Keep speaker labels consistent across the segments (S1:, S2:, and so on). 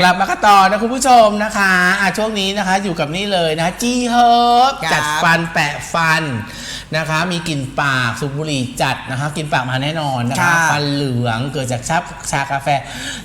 S1: กลับมากันต่อนะคุณผู้ชมนะคะอะช่วงนี้นะคะอยู่กับนี่เลยนะจีเฮิร์บ
S2: ครับ
S1: จัดฟันแปะฟัน นะคะ มีกลิ่นปากสูบบุหรี่จัดนะคะกลินปากมาแน่นอนนะ
S2: ครั
S1: คะ
S2: บ
S1: ฟันเหลืองเกิดจากชับชากาแฟ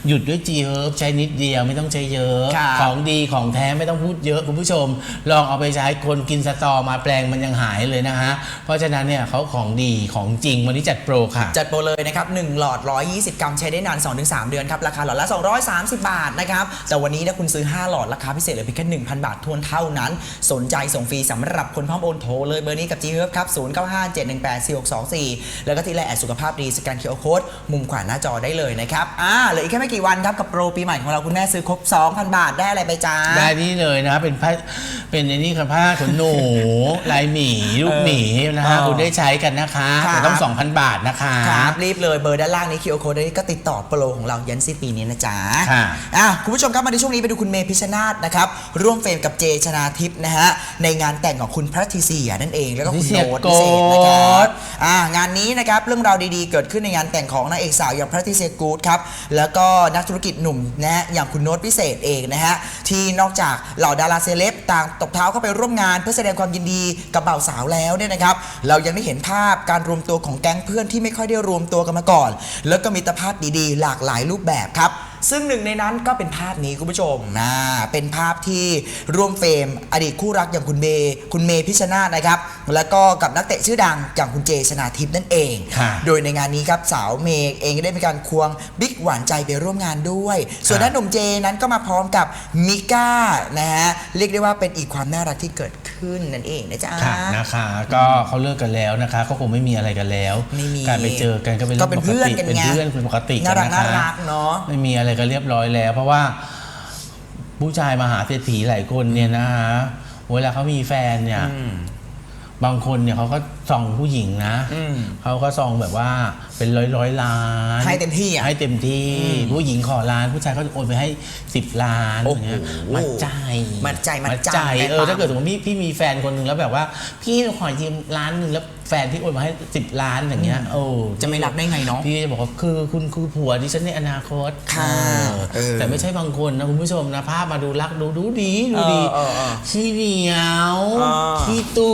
S1: หยุดด้วยจีเฮิร์บใช้นิดเดียวไม่ต้องใช้เยอะ
S2: ครับ
S1: ของดีของแท้ไม่ต้องพูดเยอะคุณผู้ชม ลองเอาไปใช้คนกินสตอมาแปลงมันยังหายเลยนะคะเพราะฉะนั้นเนี่ยเขาของดีของจริงวันนี้จัดโปรค่ะ
S2: จัดโปรเลยนะครับ 1 หลอด 120 กรัมใช้ได้นาน 2-3 เดือนครับ ราคาหลอดละ 230 บาทนะครับ แต่วันนี้ถ้าคุณซื้อ 5 หลอด ราคาพิเศษเหลือเพียงแค่1,000 บาททวนเท่านั้น สนใจส่งฟรีสำหรับคนพร้อมโอนโทรเลยเบอร์นี้กับ g ีเครับ0957184624 แล้วก็ที่ไลน์แอดสุขภาพดีสแกนเคอร์โค้ดมุมขวาหน้าจอได้เลยนะครับอ่าเหลืออีกแค่ไม่กี่วันครับกับโปรปีใหม่ของเราคุณแม่ซื้อครบ 2,000 บาทได้อะไรไปจ้า
S1: ได้นี่เลยนะเป็นผ้าเป็นในนี่ค่ะผ้าขนหนูลายหมีลูกหมีนะฮะ
S2: เออ
S1: คุณได้ใช้กันนะคะ
S2: ครับ
S1: แต่ต้อง 2,000 บาทนะคะ
S2: ครับรีบเลยเบอร์ด้านล่างนี้คิวโค้ดได้ก็ติดต่อโปรของเรายันสิ้นปีนี้นะจ๊ะ
S1: ค่ะ
S2: อะคุณผู้ชมครับมาในช่วงนี้ไปดูคุณเมย์พิชชนาธนะครับร่วมเฟรมกับเจชนาทิพย์นะฮะในงานแต่งของคุณพระทิเสียนั่นเองแล้วก็คุณ
S1: ทิเสีย
S2: โน้ต
S1: โก
S2: พิเศษนะครับอ่างานนี้นะครับเรื่องราวดีๆ เกิดขึ้นในงานแต่งของนางเอกสาวอย่างพระทิเสียกูดครับแล้วก็นักธุรกิจหนุ่มนะฮะอย่างคุณโน้ตพิเศษเองนะฮะที่นอกจากเหล่าดาราเซเลบต่างตบเท้าเข้าไปร่วมงาน เพื่อแสดงความยินดีกับบ่าวสาวแล้วเนี่ยนะครับเรายังได้เห็นภาพการรวมตัวของแก๊งเพื่อนที่ไม่ค่อยได้รวมตัวกันมาก่อน แล้วก็มีตภาพดีๆ หลากหลายรูปแบบครับ ซึ่งหนึ่งในนั้นก็เป็นภาพนี้คุณผู้ชมนะเป็นภาพที่ร่วมเฟรมอดีตคู่รักอย่างคุณเมย์คุณเมย์พิชชนาธนะครับ แล้วก็กับนักเตะชื่อดังอย่างคุณเจชนาทิพย์นั่นเอง
S1: ค่ะ
S2: โดยในงานนี้ครับสาวเมย์เองก็ได้มีการควงบิ๊กหวานใจไปร่วมงานด้วย ส่วนด้านหนุ่มเจนั้นก็มาพร้อมกับมิก้านะฮะเรียกได้ว่าเป็นอีกความน่ารักที่เกิด ขึ้นนั่นเองนะจ๊ะ
S1: ค่ะนะคะก็เขาเลิกกันแล้วนะคะก็คงไม่มีอะไรกันแล้ว
S2: ไม่มี
S1: การไปเจอกันก็เป็น
S2: ก็เป็นเพื่อนกัน
S1: เป็น
S2: ไง
S1: เพื่อนเป็นปกติ
S2: น่ารัก
S1: นะคะ
S2: น่ารักเนาะ
S1: ไม่มีอะไรกันเรียบร้อยแล้ว เพราะว่าผู้ชายมหาเศรษฐีหลายคนเนี่ยนะฮะเวลาเขามีแฟนเนี่ย
S2: อืม
S1: บางคนเนี่ยเขาก็ส่องผู้หญิงนะ
S2: อืม
S1: เขาก็ส่องแบบว่าเป็นร้อยร้อยๆล้าน
S2: ให้เต็มที่อะ
S1: ให้เต็มที่ ผู้หญิงขอล้าน ผู้ชายเขาจะโอนไปให้สิบล้าน
S2: โอ้
S1: อ
S2: โห
S1: ย่างเงี้ยมัดใจ
S2: มัดใจมัดใจ
S1: เออ
S2: แม่ปัง
S1: ถ้าเกิดสมมติพี่พี่มีแฟนคนหนึ่งแล้วแบบว่า พี่ขอยืมล้านหนึ่งแล้ว แฟนพี่โอนมาให้สิบล้านอย่างเงี้ยโอ้
S2: จะไม่รับได้ไงเนาะ
S1: พี่จะบอกว่าคือคุณคือผัวดิฉันในอนาคต
S2: ค่ะ
S1: เออ
S2: เออ
S1: แต่ไม่ใช่บางคนนะคุณผู้ชมนะภาพมาดูรักดูดูดีดูดี
S2: เออเออเออ
S1: ขี้เหนียว
S2: เออ
S1: ขี้ตู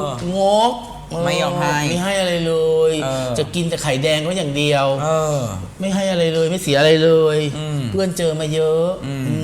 S1: ด
S2: เออ
S1: งก
S2: ไม่ยอมให้
S1: ไม่ให้อะไรเลย
S2: เออ
S1: จะกินแต่ไข่แดงก็อย่างเดียว
S2: เออ
S1: ไม่ให้อะไรเลยไม่เสียอะไรเลย
S2: อืม
S1: เพื่อนเจอมาเยอะ
S2: อืม
S1: อืม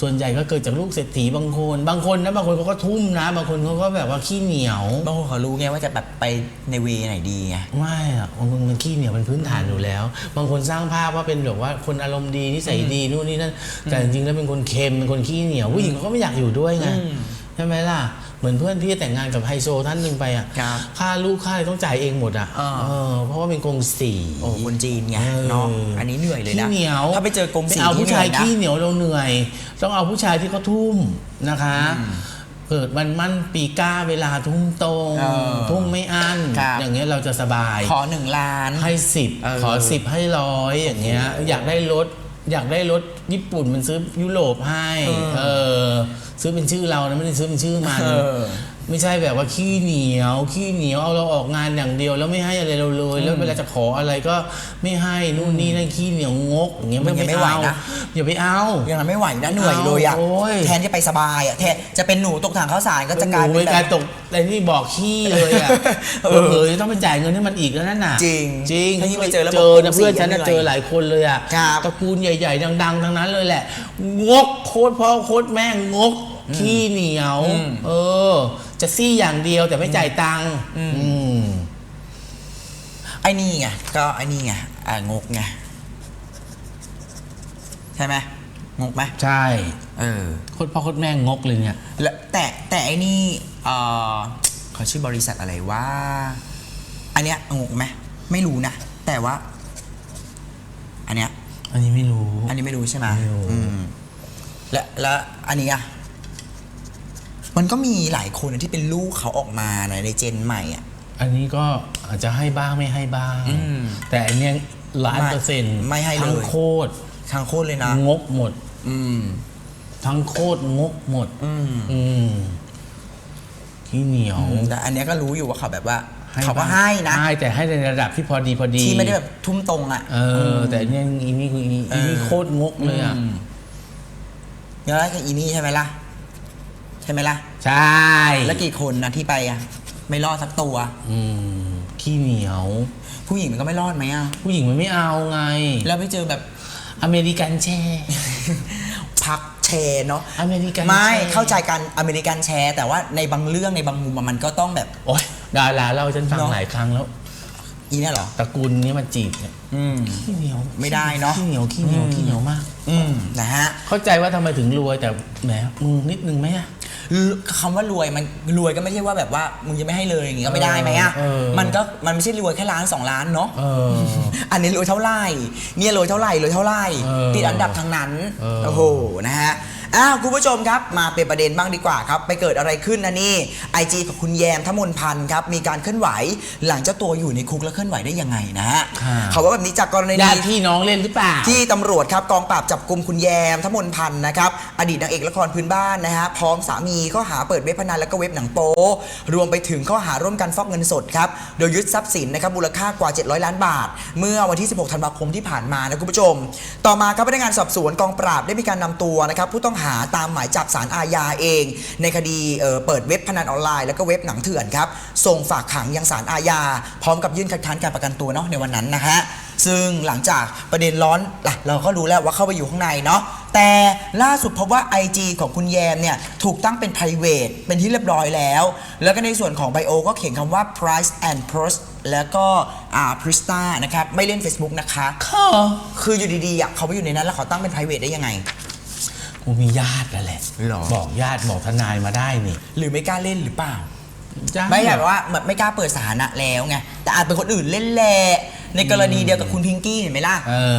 S1: ส่วนใหญ่ก็เกิดจากลูกเศรษฐีบางคนบางคนนะบางคนเขาก็ทุ่มนะ บางคนเขาก็แบบว่าขี้เหนียว
S2: บางคนเขารู้ไงว่าจะแบบไปในเวไหนดีไง
S1: ไม่อะบางคนมันขี้เหนียวเป็นพื้นฐานอยู่แล้ว บางคนสร้างภาพว่าเป็นแบบว่าคนอารมณ์ดีนิสัยดีนู่นนี่นั่นแต่จริงๆแล้วเป็นคนเค็มเป็นคนขี้เหนียวผู้หญิงเขาก็ไม่อยากอยู่ด้วยไง
S2: อืม
S1: ใช่ไหมล่ะ เหมือนเพื่อนพี่แต่งงานกับไฮโซท่านหนึ่งไปอะ
S2: ครับ
S1: ค่าลูกค่าอะไรต้องจ่ายเองหมดอะ
S2: อ่า
S1: เออเพราะว่าเป็นกงสี
S2: โอ้คนจีนไง
S1: เออ
S2: เนาะอันนี้เหนื่อยเลยนะ
S1: ขี้เหนียว
S2: ถ้าไปเจอกรม
S1: ไม่
S2: สี
S1: เอา
S2: ที่
S1: ผู้
S2: เหนื่
S1: ชา
S2: อยยนะ
S1: ขี้เหนียวเราเหนื่อย ต้องเอาผู้ชายที่เขาทุ่มนะคะเกิดมันมั่นปีก้าเวลาทุ่มตรง
S2: เออ
S1: ทุ่มไม่อั้น
S2: ครับ
S1: อย่างเงี้ยเราจะสบาย
S2: ขอหนึ่งล้าน
S1: ให้สิบ
S2: เออ
S1: ขอสิบให้ร้อยอย่างเงี้ยอยากได้รถอยากได้รถญี่ปุ่นมันซื้อยุโรปให้ เออ ซื้อเป็นชื่อเรานะไม่ได้ซื้อเป็นชื่อมัน
S2: เออ
S1: ไม่ใช่แบบว่าขี้เหนียว ขี้เหนียวเอาเราออกงานอย่างเดียว แล้วไม่ให้อะไรเราเลย แล้วเวลาจะขออะไรก็ไม่ให้นู่นนี่นั่นขี้เหนียวงกอย่างเงี้ย
S2: มันยังไม่ไหว
S1: เอา
S2: นะ
S1: อย่าไปเอา
S2: ยังไงไม่ไหวนะเหนื่อยเลยอะ
S1: โอ้ย
S2: แทนจะไปสบายอะแทนจะเป็นหนูตกถังข้าวสารก็จะกลาย
S1: หนู
S2: เป็น
S1: ใน
S2: แบ
S1: การ
S2: บ
S1: ตกอะไรนี่บอกขี้เลยอะ
S2: เอ
S1: เอ
S2: อ
S1: อเผยต้องไปจ่ายเงินให้มันอีกแล้วนั่นน่ะ
S2: จริง
S1: จริง
S2: ถ้ายิ่งไปเจอแล้ว
S1: เจอ
S2: บอก
S1: นะเพื่อนฉันน่ะ
S2: เหนื่อย
S1: เจอหลายคนเลยอะ
S2: ครับ
S1: ตระกูลใหญ่ ๆ ดัง ๆ ทั้งนั้นเลยแหละงกโคตรพ่อโคตรแม่งก ขี้เหนียว
S2: อืม
S1: เออ จะซี่อย่างเดียวแต่ไม่จ่ายตังค์
S2: อืม
S1: อืม
S2: ไอ้นี่ไงก็ไอ้นี่ไงอ่างกไงใช่ไหมงกไหม
S1: ใช่
S2: เออ
S1: โคตรพ่อโคตรแม่งกเลยเนี่ย
S2: แล้วแต่แต่ไอ้นี่เออเขาชื่อบริษัทอะไรว่า อันเนี้ยงกไหมไม่รู้นะแต่ว่า อันเนี้ย
S1: อันนี้ไม่รู้
S2: อันนี้ไม่รู้ใช่ไหม
S1: ไม่รู้
S2: อืมและแล้วอันนี้อะ มันก็มีหลายคนที่เป็นลูกเขาออกมาในในเจนใหม่อะ
S1: อันนี้ก็อาจจะให้บ้างไม่ให้บ้าง
S2: อืม
S1: แต่อันเนี้ยล้าน
S2: ไม่
S1: เปอร์เซ็นต์
S2: ไม่ให้เลย
S1: ทั้งโคตร
S2: ทางโคตรเลยนะ
S1: งกหมด
S2: อืม
S1: ทั้งโคตรงกหมด
S2: อืม
S1: อืมขี้เหนียว
S2: แต่อันเนี้ยก็รู้อยู่ว่าเขาแบบว่า เขาก็ให้นะ
S1: ให้แต่ให้ในระดับที่พอดีพอดี
S2: ที่ไม่ได้แบบทุ่มตรงอะ
S1: เออ แต่เนี่ยอีนี่คืออีนี่อีนี่โคตรงกเลยอะ
S2: อืมแล้วก็อีนี่ใช่ไหมล่ะ ใช่ไหมล่ะ
S1: ใช่
S2: แล้วกี่คนนะที่ไปอะ ไม่รอดสักตัว
S1: อืมขี้เหนียว
S2: ผู้หญิงมันก็ไม่รอดไหมอะ
S1: ผู้หญิงมันไม่เอาไง
S2: แล้วไปเจอแบบ
S1: อเมริกันแช่
S2: พักแชร์เนาะ
S1: อเมริกัน
S2: ไม่
S1: แชร์
S2: เข้าใจกันอเมริกันแชร์แต่ว่าในบางเรื่องในบางมุมอะมันก็ต้องแบบ
S1: โอ๊ยดาราเราฉันฟัง
S2: เนอะ
S1: หลายครั้งแล้ว
S2: อีเนี่ยเหรอ
S1: ตระกูลนี้มาจีบเนี่ย
S2: อืม
S1: ขี้เหนียว
S2: ไม่ได้เนอะ
S1: ขี้เหนียวขี้เหนียว
S2: อืม
S1: ขี้เหนียวมาก
S2: อืมนะฮะ
S1: เข้าใจว่าทำไมถึงรวยแต่แหมมึงนิดนึงไหมอะ
S2: คำว่ารวยมันรวยก็ไม่ใช่ว่าแบบว่ามึงจะไม่ให้เลยอย่างงี้ก็ไม่ได้ไหมอะ
S1: เออ
S2: มันก็มันไม่ใช่รวยแค่ล้านสองล้านเนาะ
S1: เออ
S2: อันนี้รวยเท่าไหร่เนี่ยรวยเท่าไหร่รวยเท่าไหร่
S1: เออ
S2: ติดอันดับทั้งนั้น
S1: เออ
S2: โอ้โห นะฮะ อ้าวคุณผู้ชมครับ มาเป็นประเด็นบ้างดีกว่าครับ ไปเกิดอะไรขึ้นนะนี่ไอจีของคุณแยมทมนพันธ์ครับ มีการเคลื่อนไหว หลังเจ้าตัวอยู่ในคุกแล้วเคลื่อนไหวได้ยังไงนะฮะ
S1: ค่ะ
S2: เขาว่าแบบนี้จากกรณี
S1: ญาติพี่น้องเล่นหรือเปล่า
S2: ที่ตำรวจครับกองปราบจับกลุ่มคุณแยมทมนพันธ์นะครับ อดีตนางเอกละครพื้นบ้านนะฮะพร้อมสามีข้อหาเปิดเว็บพนันและก็เว็บหนังโป๊รวมไปถึงข้อหาร่วมกันฟอกเงินสดครับ โดยยึดทรัพย์สินนะครับมูลค่ากว่า 700 ล้านบาท เมื่อวันที่ 16 ธันวาคมที่ผ่านมานะคุณผู้ชม ต่อมาครับพนักงานสอบสวนกองปราบได้มีการนำตัวนะครับผู้ต้องหาตามหมายจับสารอาญาเอง ในคดีเอ่อเปิดเว็บพนันออนไลน์แล้วก็เว็บหนังเถื่อนครับส่งฝากขังยังสารอาญา พร้อมกับยื่นคัดค้านการประกันตัวเนาะในวันนั้นนะฮะซึ่งหลังจากประเด็นร้อนล่ะเราก็รู้แล้วว่าเข้าไปอยู่ข้างในเนาะแต่ล่าสุดพบว่า IG ของคุณแยมเนี่ยถูกตั้งเป็น private เป็นที่เรียบร้อยแล้ว แล้วก็ในส่วนของ bio ก็เขียนคำว่า price and pros แล้วก็อ่า prista นะครับ ไม่เล่น Facebook นะคะ
S1: ค่ะ
S2: คืออยู่ดีๆอะเขาไปอยู่ในนั้นแล้วเขาตั้งเป็น private ได้ยังไง
S1: คงมีญาตินั่นแหละ
S2: หรอ
S1: บอกญาติบอกทนายมาได้นี่
S2: หรือไม่กล้าเล่นหรือเปล่า
S1: ญติ
S2: ไม่แบบว่าแบบไม่กล้าเปิดสถานะแล้วไงแต่อาจเป็นคนอื่นเล่นแหละในกรณีเดียวกับคุณพิงกี้เห็นไหมล่ะ
S1: เออ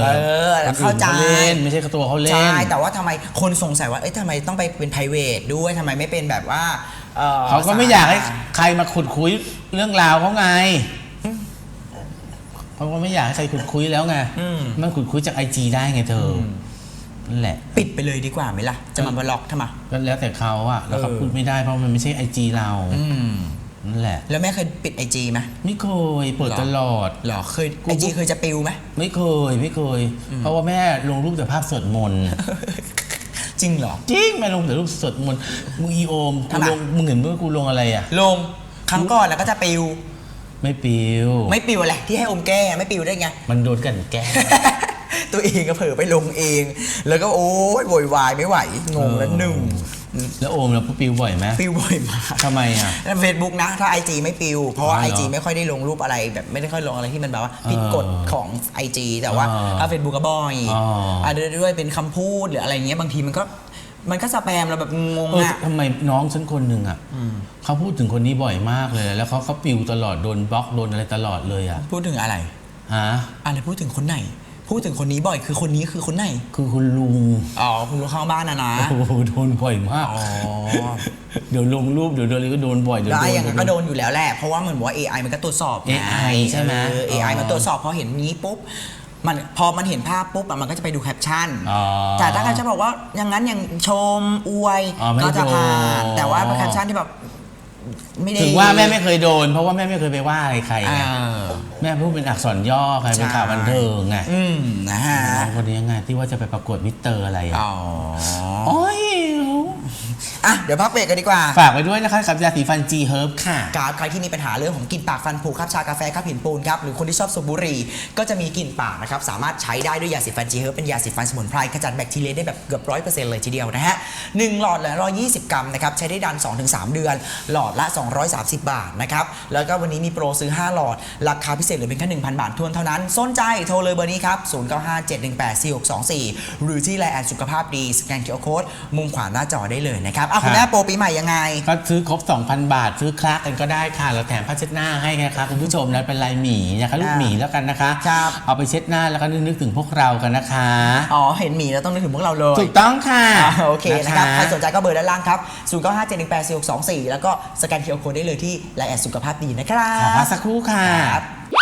S2: อแล้วเข้าใจ
S1: คนอื่นเล่นไม่ใช่ตัวเขาเล่น
S2: ใช่ แต่ว่าทำไมคนสงสัยว่า เอ้ยทำไมต้องไปเป็น p r i v a t ด้วยทำไมไม่เป็นแบบว่าอ่อ
S1: เขาก็ไม่อยากให้ใครมาขุดคุยเรื่องราวเขาไง เขาก็ไม่อยากให้ใครขุดคุยแล้วไง
S2: อืม
S1: มันขุดคุยจากไอจีได้ไงเธออ นั่นแหละ
S2: ปิดไปเลยดีกว่าไหมล่ะ จะมาบล็อกทำไม
S1: ก็แล้วแต่เขาอะแล้วเขา
S2: เออ
S1: พูดไม่ได้เพราะมันไม่ใช่ไอจีเรา
S2: อืม
S1: นั่นแหละ
S2: แล้วแม่เคยปิดไอจีไหม
S1: ไม่เคยเปิด
S2: หรอ
S1: ตลอด
S2: หรอเคย
S1: กู
S2: ไอจีเคยจะปิวไหม
S1: ไม่เคยไม่เคย เพราะว่าแม่ลงรูปแต่ภาพสวดมนต์
S2: จริงเหรอ
S1: จริงแม่ลงแต่รูปสวดมนต์มึงอีโอมกู
S2: ทำไม
S1: ลงมึงเห็นว่ากูลงอะไรอะ
S2: ลงครั้งก่อนแล้วก็จะปิว
S1: ไม่ปิว
S2: ไม่ปิวแหละที่ให้อมแก้ไม่ปิวได้ไง
S1: มันโดนกลันแกล้ง
S2: ตัวเองก็เผลอไปลงเอง แล้วก็โอ้ยโวยวายไม่ไหว งงแล้วหนึ่ง
S1: แล้วโอมเราปิวบ่อยไหม
S2: ปิวบ่อยมาก
S1: ทำไมอะ
S2: เฟซบุ๊กนะ ถ้า IG ไม่ปิว เพราะว่า
S1: อ๋อเหรอ
S2: IG ไม่ค่อยได้ลงรูปอะไรแบบไม่ได้ค่อยลงอะไรที่มันแบบว่าผิด
S1: เออก
S2: ฎของ IG แต่ว่า
S1: อ๋อ
S2: ถ้า Facebook ก็บ่อย
S1: อ๋ออะ
S2: ด้วยด้วยเป็นคำพูดหรืออะไรเงี้ยบางทีมันก็มันก็สแปมเราแบบงง
S1: เออ
S2: อะ
S1: ทำไมน้องฉันคนหนึ่งอะเขาพูดถึงคนนี้บ่อยมากเลย แล้วเขาเขาปิวตลอดโดนบล็อกโดนอะไรตลอดเลยอะ
S2: พูดถึงอะไร
S1: ฮะ
S2: อะไรพูดถึงคนไหน พูดถึงคนนี้บ่อยคือคนนี้คือคนไหน
S1: คือคุณลุง
S2: อ๋อคุณลูกข้างบ้านนะนะ
S1: โอ้โหโดนบ่อยมาก
S2: อ๋อ
S1: เดี๋ยวลงรูปเดี๋ยวโดนอะไรก็โดนบ่อยเดี๋ยว
S2: แล้ว
S1: โด
S2: ไอ้
S1: น
S2: อย่างนั้นก็โดนอยู่แล้วแหละ เพราะว่าเหมือนว่า AI มันก็ตรวจสอบไง
S1: AI ใช่ไหม
S2: เออ AI
S1: อ๋อ
S2: มันตรวจสอบพอเห็นนี้ปุ๊บ มันพอมันเห็นภาพปุ๊บอะมันก็จะไปดูแคปชั่น
S1: อ๋อ
S2: แต่ถ้าใครจะบอกว่าอย่างนั้นอย่างชมอวย
S1: อ๋อไม่
S2: ก็จะผ่าน
S1: โดน
S2: แต่ว่าเป็นแคปชั่นที่แบบ ไม่ได้
S1: ถึงว่าแม่ไม่เคยโดน เพราะว่าแม่ไม่เคยไปว่าอะไรใคร
S2: อ่า
S1: ไงแม่พูดเป็นอักษรย่อใครเป็นข่าวบันเทิงไง
S2: อืมนะฮะ
S1: น้องคนนี้ยังไงที่ว่าจะไปประกวดมิสเตอร์อะไรอะ
S2: อ๋อ
S1: โอ้ย
S2: อะเดี๋ยวพักเบรกกันดีกว่า
S1: ฝากไว้ด้วยนะคะกับยาสีฟัน G Herb ค่ะ
S2: ครับใครที่มีปัญหาเรื่องของกลิ่นปากฟันผุครับชากาแฟครับหินปูนครับหรือคนที่ชอบสูบบุหรี่ก็จะมีกลิ่นปากนะครับสามารถใช้ได้ด้วยยาสีฟันจีเฮิร์บเป็นยาสีฟันสมุนไพรขจัดแบคทีเรียได้แบบเกือบร้อยเปอร์เซ็นต์เลยทีเดียวนะฮะหนึ่งหลอดละร้อยยี่สิบกรัมนะครับใช้ได้ดัน 2-3 เดือน หลอดละ 230 บาทนะครับแล้วก็วันนี้มีโปรซื้อ 5 หลอด ราคาพิเศษเหลือเพียงแค่1,000 บาททวนเท่านั้นสนใจโทรเลยเบอร์นี้ครับ0957184624 หรือที่ไลน์แอดสุขภาพดีสแกนเคอร์โค้ดมุมขวาหน้าจอได้เลยนะครับอะคุณแม่โปรปีใหม่ยังไง
S1: ก็ซื้อครบ 2,000 บาท ซื้อคลาสกันก็ได้ค่ะ เราแถมผ้าเช็ดหน้าให้นะคะคุณผู้ชมนะเป็นลายหมีนะคะลูก
S2: อ่า
S1: หมีแล้วกันนะคะ
S2: ครับ
S1: เอาไปเช็ดหน้าแล้วก็นึกถึงพวกเรากันนะคะ
S2: อ๋อเห็นหมีแล้วต้องนึกถึงพวกเราเลย
S1: ถูกต้องค่ะ
S2: อ่าโอเคนะครับใครสนใจก็เบอร์ด้านล่างครับ0 9 5 7 1 8 4 6 2 4 แล้วก็สแกนเคอร์โค้ดได้เลยที่ไลน์แอดสุขภาพดีนะครั
S1: ขอพัก
S2: บ
S1: สักครู่ค่ะ
S2: ครับ
S3: ช